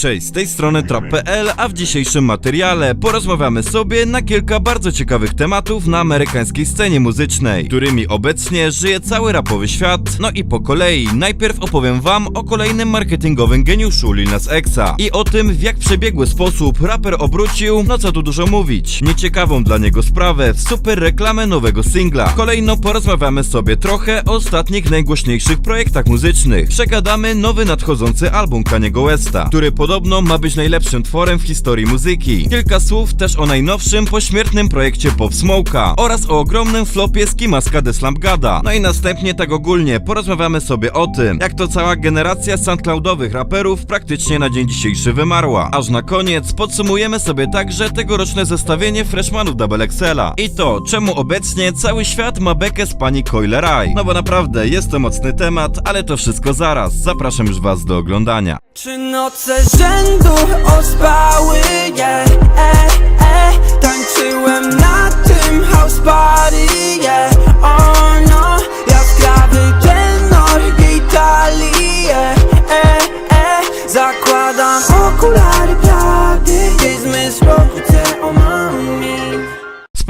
Cześć, z tej strony Trap.pl, a w dzisiejszym materiale porozmawiamy sobie na kilka bardzo ciekawych tematów na amerykańskiej scenie muzycznej, którymi obecnie żyje cały rapowy świat. No i po kolei, najpierw opowiem wam o kolejnym marketingowym geniuszu Lil Nas Xa i o tym, w jak przebiegły sposób raper obrócił, no co tu dużo mówić, nieciekawą dla niego sprawę w super reklamę nowego singla. Kolejno porozmawiamy sobie trochę o ostatnich najgłośniejszych projektach muzycznych. Przegadamy nowy nadchodzący album Kaniego Westa, który podobno ma być najlepszym tworem w historii muzyki. Kilka słów też o najnowszym pośmiertnym projekcie Pop Smoke'a oraz o ogromnym flopie z Kimaska de Slampgada. No i następnie tak ogólnie porozmawiamy sobie o tym, jak to cała generacja soundcloudowych raperów praktycznie na dzień dzisiejszy wymarła. Aż na koniec podsumujemy sobie także tegoroczne zestawienie freshmanów Double XL'a i to, czemu obecnie cały świat ma bekę z pani Coiler. No bo naprawdę jest to mocny temat, ale to wszystko zaraz. Zapraszam już was do oglądania. Trzy noce rzędu ospały, yeah, eh, eh. Tańczyłem na tym house party, yeah, oh no Jaskrawy tenor Italii, yeah, eh, eh. Zakładam okulary prawdy, gdy zmysł pokłócę o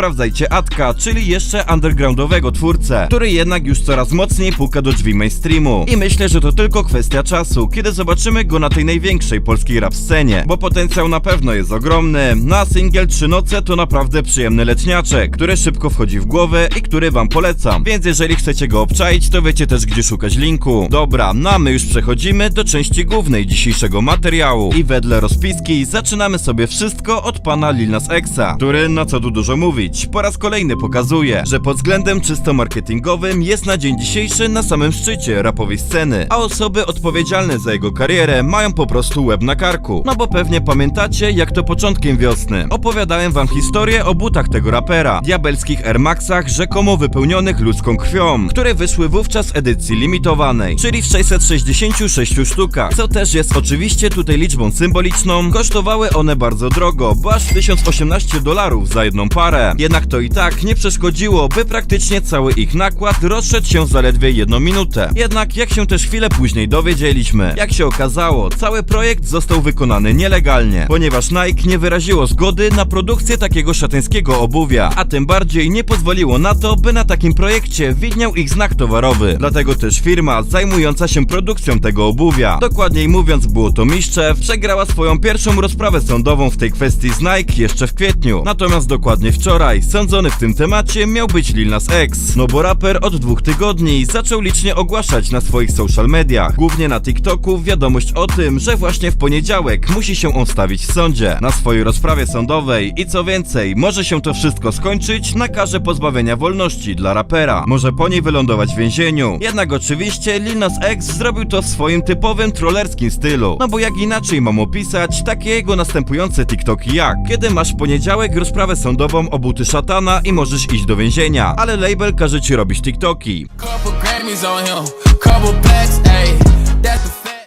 Sprawdzajcie Atka, czyli jeszcze undergroundowego twórcę, który jednak już coraz mocniej puka do drzwi mainstreamu. I myślę, że to tylko kwestia czasu, kiedy zobaczymy go na tej największej polskiej rap scenie, bo potencjał na pewno jest ogromny. Na singiel Trzy Noce to naprawdę przyjemny letniaczek, który szybko wchodzi w głowę i który wam polecam. Więc jeżeli chcecie go obczaić, to wiecie też gdzie szukać linku. Dobra, no a my już przechodzimy do części głównej dzisiejszego materiału. I wedle rozpiski zaczynamy sobie wszystko od pana Lil Nas Xa, który, no co tu dużo mówić, po raz kolejny pokazuje, że pod względem czysto marketingowym jest na dzień dzisiejszy na samym szczycie rapowej sceny, a osoby odpowiedzialne za jego karierę mają po prostu łeb na karku. No bo pewnie pamiętacie, jak to początkiem wiosny. Opowiadałem wam historię o butach tego rapera, diabelskich Air Maxach rzekomo wypełnionych ludzką krwią, które wyszły wówczas edycji limitowanej, czyli w 666 sztukach, co też jest oczywiście tutaj liczbą symboliczną. Kosztowały one bardzo drogo, bo aż 1018 dolarów za jedną parę. Jednak to i tak nie przeszkodziło, by praktycznie cały ich nakład rozszedł się zaledwie jedną minutę. Jednak jak się też chwilę później dowiedzieliśmy, jak się okazało, cały projekt został wykonany nielegalnie, ponieważ Nike nie wyraziło zgody na produkcję takiego szatańskiego obuwia, a tym bardziej nie pozwoliło na to, by na takim projekcie widniał ich znak towarowy. Dlatego też firma zajmująca się produkcją tego obuwia, dokładniej mówiąc było to Miszczew, przegrała swoją pierwszą rozprawę sądową w tej kwestii z Nike jeszcze w kwietniu. Natomiast dokładnie wczoraj sądzony w tym temacie miał być Lil Nas X, no bo raper od dwóch tygodni zaczął licznie ogłaszać na swoich social mediach, głównie na TikToku, wiadomość o tym, że właśnie w poniedziałek musi się on stawić w sądzie na swojej rozprawie sądowej i co więcej, może się to wszystko skończyć na karze pozbawienia wolności dla rapera. Może po niej wylądować w więzieniu. Jednak oczywiście Lil Nas X zrobił to w swoim typowym trollerskim stylu. No bo jak inaczej mam opisać takie jego następujące TikToki jak Kiedy masz w poniedziałek rozprawę sądową o buty szatana i możesz iść do więzienia, ale label każe ci robić TikToki.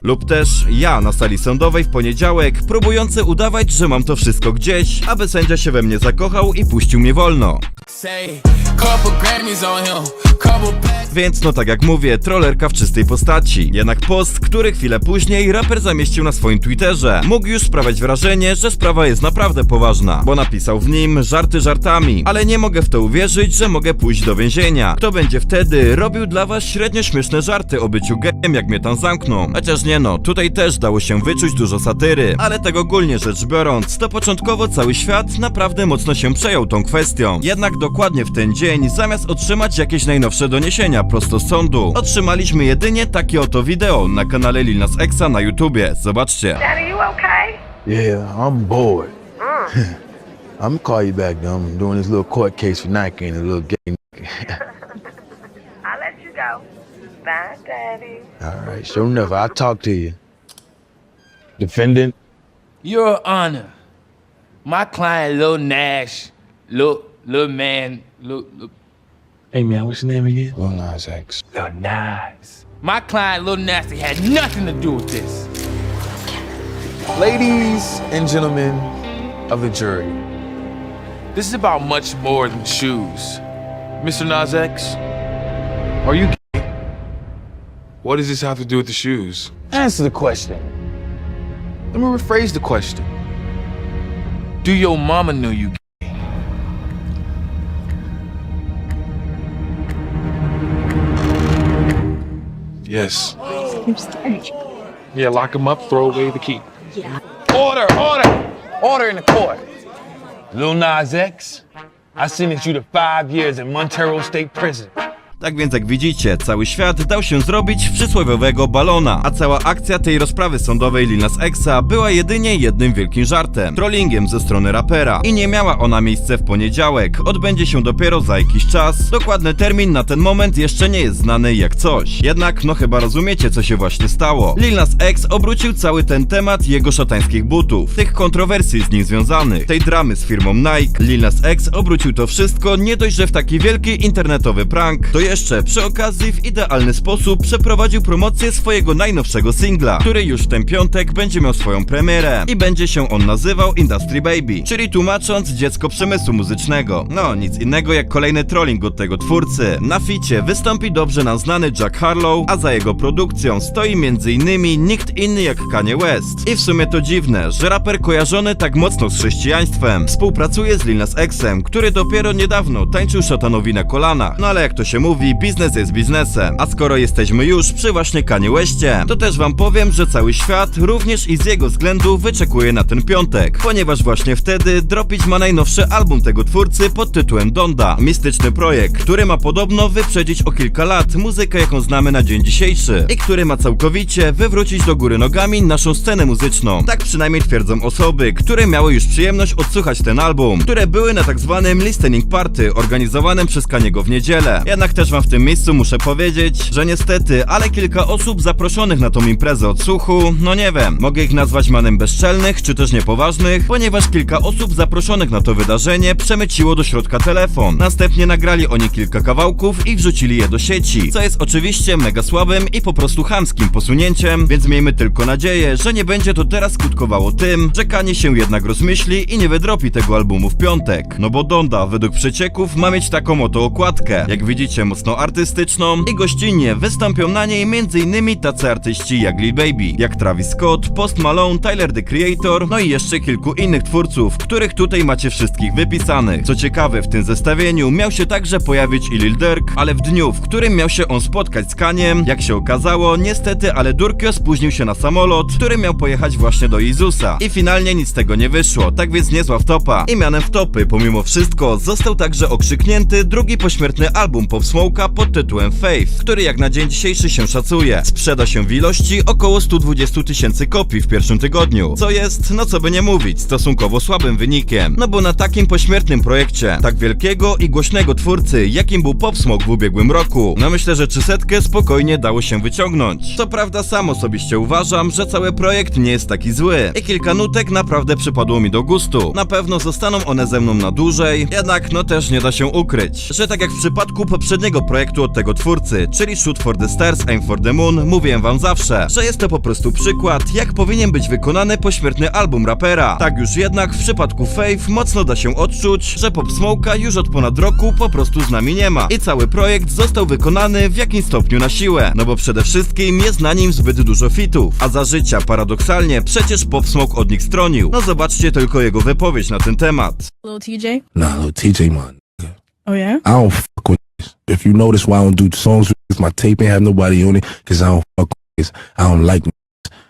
Lub też ja na sali sądowej w poniedziałek, próbujący udawać, że mam to wszystko gdzieś, aby sędzia się we mnie zakochał i puścił mnie wolno. Więc no tak jak mówię, trollerka w czystej postaci. Jednak post, który chwilę później raper zamieścił na swoim Twitterze, mógł już sprawiać wrażenie, że sprawa jest naprawdę poważna, bo napisał w nim żarty żartami, ale nie mogę w to uwierzyć, że mogę pójść do więzienia. Kto będzie wtedy robił dla was średnio śmieszne żarty o byciu gejem, jak mnie tam zamkną? Chociaż nie no, tutaj też dało się wyczuć dużo satyry, ale tak ogólnie rzecz biorąc, to początkowo cały świat naprawdę mocno się przejął tą kwestią. Jednak dokładnie w ten dzień, zamiast otrzymać jakieś najnowsze doniesienia prosto z sądu, otrzymaliśmy jedynie takie oto wideo na kanale Lil Nas Exa na YouTubie. Zobaczcie. Dad, are you okay? Yeah, I'm bored. I'm gonna call you back though. I'm doing this little court case for Nike and a little gay. I'll let you go. Bye, Daddy. All right, sure enough, I'll talk to you. Defendant, Your Honor, my client, Lil Nash, Lil, Lil Man, Lil, Lil, hey man, what's your name again? Lil Nas X. Lil Nas. My client, Lil Nasty, had nothing to do with this. Ladies and gentlemen of the jury, This is about much more than shoes. Mr. Nas X, are you gay? What does this have to do with the shoes? Answer the question. Let me rephrase the question. Do your mama know you gay? Yes. Yeah, lock him up, throw away the key. Order, order! Order in the court. Lil Nas X, I sentenced you to five years in Montero State Prison. Tak więc jak widzicie, cały świat dał się zrobić przysłowiowego balona, a cała akcja tej rozprawy sądowej Lil Nas Xa była jedynie jednym wielkim żartem, trollingiem ze strony rapera. I nie miała ona miejsce w poniedziałek, odbędzie się dopiero za jakiś czas, dokładny termin na ten moment jeszcze nie jest znany jak coś, jednak no chyba rozumiecie co się właśnie stało. Lil Nas X obrócił cały ten temat jego szatańskich butów, tych kontrowersji z nim związanych, tej dramy z firmą Nike, Lil Nas X obrócił to wszystko nie dość, że w taki wielki internetowy prank, to jeszcze przy okazji w idealny sposób przeprowadził promocję swojego najnowszego singla, który już w ten piątek będzie miał swoją premierę i będzie się on nazywał Industry Baby, czyli tłumacząc dziecko przemysłu muzycznego. No, nic innego jak kolejny trolling od tego twórcy. Na ficie wystąpi dobrze nam znany Jack Harlow, a za jego produkcją stoi m.in. nikt inny jak Kanye West. I w sumie to dziwne, że raper kojarzony tak mocno z chrześcijaństwem współpracuje z Lil Nas Xem, który dopiero niedawno tańczył szatanowi na kolanach. No ale jak to się mówi, biznes jest biznesem. A skoro jesteśmy już przy właśnie Kanye Westie, to też wam powiem, że cały świat również i z jego względu wyczekuje na ten piątek, ponieważ właśnie wtedy dropić ma najnowszy album tego twórcy pod tytułem Donda, mistyczny projekt, który ma podobno wyprzedzić o kilka lat muzykę jaką znamy na dzień dzisiejszy i który ma całkowicie wywrócić do góry nogami naszą scenę muzyczną. Tak przynajmniej twierdzą osoby, które miały już przyjemność odsłuchać ten album, które były na tak zwanym listening party organizowanym przez Kaniego w niedzielę. Jednak też w tym miejscu muszę powiedzieć, że niestety, ale kilka osób zaproszonych na tą imprezę odsłuchu, no nie wiem, mogę ich nazwać manem bezczelnych, czy też niepoważnych, ponieważ kilka osób zaproszonych na to wydarzenie przemyciło do środka telefon. Następnie nagrali oni kilka kawałków i wrzucili je do sieci, co jest oczywiście mega słabym i po prostu chamskim posunięciem, więc miejmy tylko nadzieję, że nie będzie to teraz skutkowało tym, że Kanie się jednak rozmyśli i nie wydropi tego albumu w piątek. No bo Donda według przecieków ma mieć taką oto okładkę, jak widzicie mocno artystyczną i gościnnie wystąpią na niej m.in. tacy artyści jak Lil Baby, jak Travis Scott, Post Malone, Tyler the Creator, no i jeszcze kilku innych twórców, których tutaj macie wszystkich wypisanych. Co ciekawe, w tym zestawieniu miał się także pojawić i Lil Durk, ale w dniu, w którym miał się on spotkać z Kaniem, jak się okazało, niestety, ale Durkio spóźnił się na samolot, który miał pojechać właśnie do Jezusa. I finalnie nic z tego nie wyszło, tak więc niezła wtopa. I mianem wtopy, pomimo wszystko, został także okrzyknięty drugi pośmiertny album Pop Smoke'a pod tytułem Faith, który jak na dzień dzisiejszy się szacuje. Sprzeda się w ilości około 120 tysięcy kopii w pierwszym tygodniu, co jest, no co by nie mówić, stosunkowo słabym wynikiem. No bo na takim pośmiertnym projekcie, tak wielkiego i głośnego twórcy, jakim był Pop Smoke w ubiegłym roku, no myślę, że trzysetkę spokojnie dało się wyciągnąć. Co prawda sam osobiście uważam, że cały projekt nie jest taki zły i kilka nutek naprawdę przypadło mi do gustu. Na pewno zostaną one ze mną na dłużej, jednak no też nie da się ukryć, że tak jak w przypadku poprzedniego projektu od tego twórcy, czyli Shoot for the Stars, Aim for the Moon, mówiłem wam zawsze, że jest to po prostu przykład, jak powinien być wykonany pośmiertny album rapera. Tak już jednak w przypadku Faith mocno da się odczuć, że Pop Smoke'a już od ponad roku po prostu z nami nie ma i cały projekt został wykonany w jakimś stopniu na siłę, no bo przede wszystkim jest na nim zbyt dużo fitów, a za życia paradoksalnie przecież Pop Smoke od nich stronił. No zobaczcie tylko jego wypowiedź na ten temat. Little TJ? Nah, little TJ, man. Oh yeah? I don't fuck with. If you notice why I don't do songs with my tape ain't have nobody on it, cause I don't fuck with. I don't like.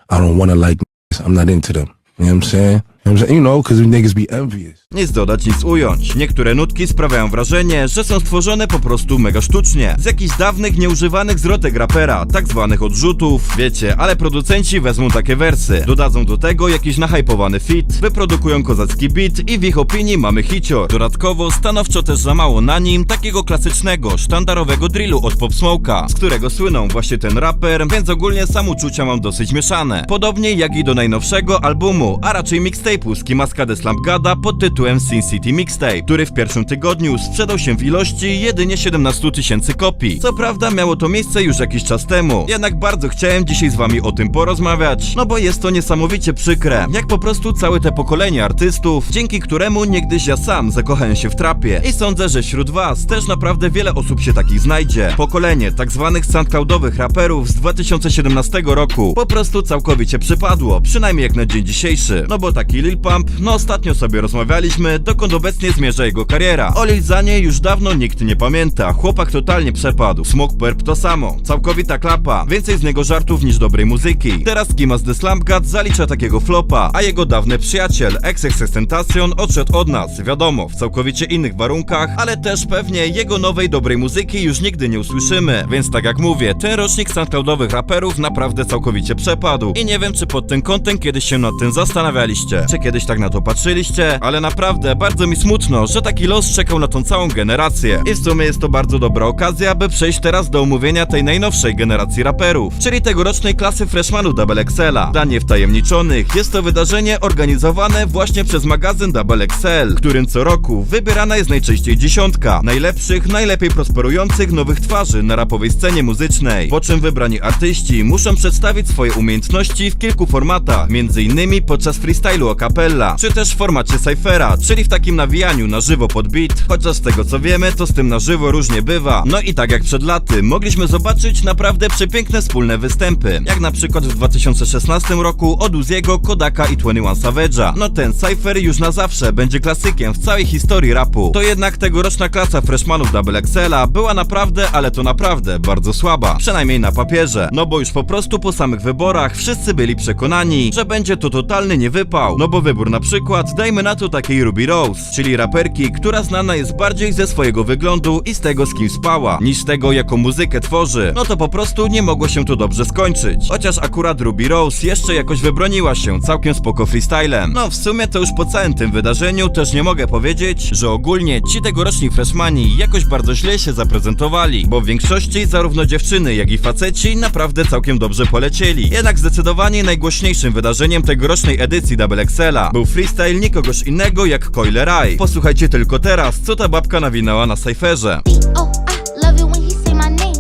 I don't wanna like. I'm not into them. You know what I'm saying? I'm saying? you know, niggas be envious. Nic dodać, nic ująć. Niektóre nutki sprawiają wrażenie, że są stworzone po prostu mega sztucznie. Z jakichś dawnych, nieużywanych zwrotek rapera, tak zwanych odrzutów. Wiecie, ale producenci wezmą takie wersy. Dodadzą do tego jakiś nahypowany fit, wyprodukują kozacki beat i w ich opinii mamy hicior. Dodatkowo stanowczo też za mało na nim takiego klasycznego, sztandarowego drillu od Pop Smoke'a, z którego słynął właśnie ten raper, więc ogólnie sam uczucia mam dosyć mieszane. Podobnie jak i do najnowszego albumu, a raczej mixtape Kimaska de Gada pod tytułem Sin City Mixtape, który w pierwszym tygodniu sprzedał się w ilości jedynie 17 tysięcy kopii. Co prawda miało to miejsce już jakiś czas temu, jednak bardzo chciałem dzisiaj z wami o tym porozmawiać, no bo jest to niesamowicie przykre, jak po prostu całe te pokolenie artystów, dzięki któremu niegdyś ja sam zakochałem się w trapie i sądzę, że wśród was też naprawdę wiele osób się takich znajdzie. Pokolenie tak zwanych soundcloudowych raperów z 2017 roku po prostu całkowicie przypadło, przynajmniej jak na dzień dzisiejszy. No bo taki Lil Pump, no ostatnio sobie rozmawialiśmy, dokąd obecnie zmierza jego kariera. O Lil Zanie już dawno nikt nie pamięta, chłopak totalnie przepadł. Smoke Perp to samo, całkowita klapa, więcej z niego żartów niż dobrej muzyki. Teraz Kimas The Slump God zalicza takiego flopa, a jego dawny przyjaciel XXXTentacion odszedł od nas, wiadomo, w całkowicie innych warunkach, ale też pewnie jego nowej dobrej muzyki już nigdy nie usłyszymy. Więc tak jak mówię, ten rocznik soundcloudowych raperów naprawdę całkowicie przepadł. I nie wiem, czy pod tym kątem kiedyś się nad tym zastanawialiście, czy kiedyś tak na to patrzyliście, ale naprawdę bardzo mi smutno, że taki los czekał na tą całą generację. I w sumie jest to bardzo dobra okazja, by przejść teraz do omówienia tej najnowszej generacji raperów, czyli tegorocznej klasy freshmanów Double Excela. Dla niewtajemniczonych jest to wydarzenie organizowane właśnie przez magazyn Double Excel, którym co roku wybierana jest najczęściej dziesiątka najlepszych, najlepiej prosperujących nowych twarzy na rapowej scenie muzycznej, po czym wybrani artyści muszą przedstawić swoje umiejętności w kilku formatach, m.in. podczas freestylu a cappella, czy też w formacie cyphera, czyli w takim nawijaniu na żywo pod beat, chociaż z tego co wiemy, to z tym na żywo różnie bywa. No i tak jak przed laty, mogliśmy zobaczyć naprawdę przepiękne wspólne występy, jak na przykład w 2016 roku od Uziego, Kodaka i 21 Savage'a. No ten cypher już na zawsze będzie klasykiem w całej historii rapu. To jednak tegoroczna klasa freshmanów Double Excela była naprawdę, ale to naprawdę bardzo słaba, przynajmniej na papierze, no bo już po prostu po samych wyborach wszyscy byli przekonani, że będzie to totalny niewypał, no bo wybór na przykład dajmy na to takiej Ruby Rose, czyli raperki, która znana jest bardziej ze swojego wyglądu i z tego z kim spała, niż tego jaką muzykę tworzy, no to po prostu nie mogło się to dobrze skończyć. Chociaż akurat Ruby Rose jeszcze jakoś wybroniła się całkiem spoko freestylem. No w sumie to już po całym tym wydarzeniu też nie mogę powiedzieć, że ogólnie ci tegoroczni freshmani jakoś bardzo źle się zaprezentowali, bo w większości zarówno dziewczyny jak i faceci naprawdę całkiem dobrze polecieli. Jednak zdecydowanie najgłośniejszym wydarzeniem tegorocznej edycji Double Excela był freestyle nikogoś innego jak Coiler Eye. Posłuchajcie tylko teraz, co ta babka nawinęła na cyferze. Oh, I love it when he say my name.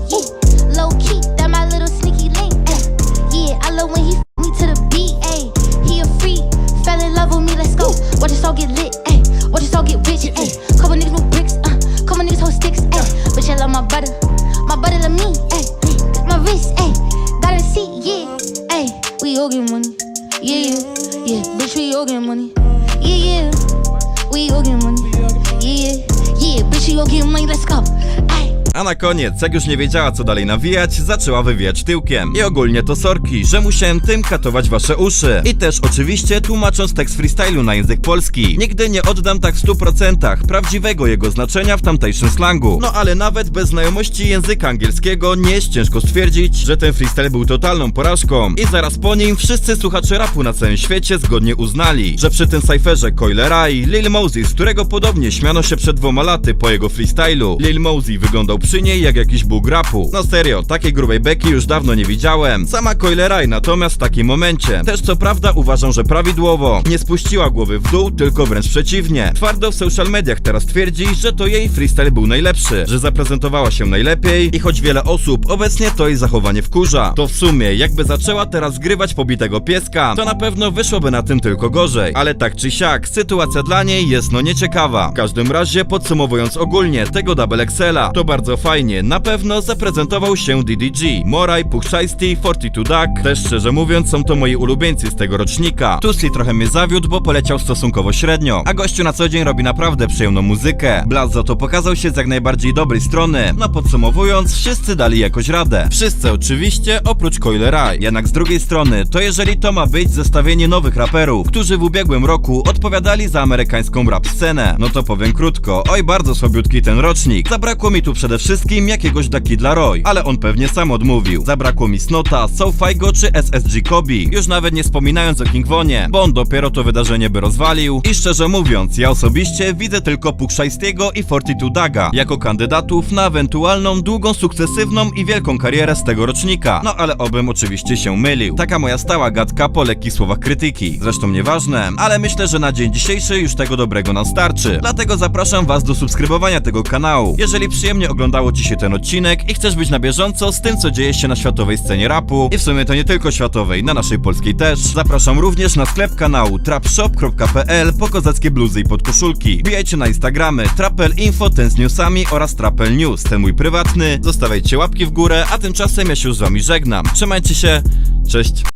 Na koniec, jak już nie wiedziała co dalej nawijać, zaczęła wywijać tyłkiem. I ogólnie to sorki, że musiałem tym katować wasze uszy. I też oczywiście tłumacząc tekst freestylu na język polski. Nigdy nie oddam tak w 100% prawdziwego jego znaczenia w tamtejszym slangu. No ale nawet bez znajomości języka angielskiego nie jest ciężko stwierdzić, że ten freestyle był totalną porażką. I zaraz po nim wszyscy słuchacze rapu na całym świecie zgodnie uznali, że przy tym cyferze Coilera i Lil Mosey, z którego podobnie śmiano się przed dwoma laty po jego freestylu, Lil Mosey wyglądał przy niej jak jakiś bóg rapu. No serio, takiej grubej beki już dawno nie widziałem. Sama Coileraj natomiast w takim momencie, też co prawda uważam, że prawidłowo, nie spuściła głowy w dół, tylko wręcz przeciwnie. Twardo w social mediach teraz twierdzi, że to jej freestyle był najlepszy, że zaprezentowała się najlepiej i choć wiele osób obecnie to jej zachowanie wkurza, to w sumie jakby zaczęła teraz grywać pobitego pieska, to na pewno wyszłoby na tym tylko gorzej. Ale tak czy siak, sytuacja dla niej jest no nieciekawa. W każdym razie podsumowując ogólnie tego Double Excela, to bardzo fajnie, na pewno zaprezentował się DDG, Moraj, Puchczajski, 42 Duck, też szczerze mówiąc są to moi ulubieńcy z tego rocznika. Tusli trochę mnie zawiódł, bo poleciał stosunkowo średnio, a gościu na co dzień robi naprawdę przyjemną muzykę. Blaz za to pokazał się z jak najbardziej dobrej strony, no podsumowując, wszyscy dali jakoś radę. Wszyscy oczywiście, oprócz Coiler Eye. Jednak z drugiej strony, to jeżeli to ma być zestawienie nowych raperów, którzy w ubiegłym roku odpowiadali za amerykańską rap scenę, no to powiem krótko, oj bardzo słabiutki ten rocznik. Zabrakło mi tu przede wszystkim wszystkim jakiegoś Ducky dla Roy, ale on pewnie sam odmówił. Zabrakło mi Snota, Soulfaigo czy SSG Kobi, już nawet nie wspominając o King Vonie, bo on dopiero to wydarzenie by rozwalił. I szczerze mówiąc, ja osobiście widzę tylko Pukszajskiego i Fortitude Daga jako kandydatów na ewentualną długą, sukcesywną i wielką karierę z tego rocznika. No ale obym oczywiście się mylił. Taka moja stała gadka po lekkich słowach krytyki. Zresztą nieważne, ale myślę, że na dzień dzisiejszy już tego dobrego nam starczy. Dlatego zapraszam was do subskrybowania tego kanału. Jeżeli przyjemnie oglądało ci się ten odcinek i chcesz być na bieżąco z tym, co dzieje się na światowej scenie rapu, i w sumie to nie tylko światowej, na naszej polskiej też, zapraszam również na sklep kanału trapshop.pl po kozackie bluzy i podkoszulki. Wbijajcie na Instagramy Trapel Info, ten z newsami oraz Trapel News, ten mój prywatny. Zostawiajcie łapki w górę, a tymczasem ja się z wami żegnam. Trzymajcie się, cześć.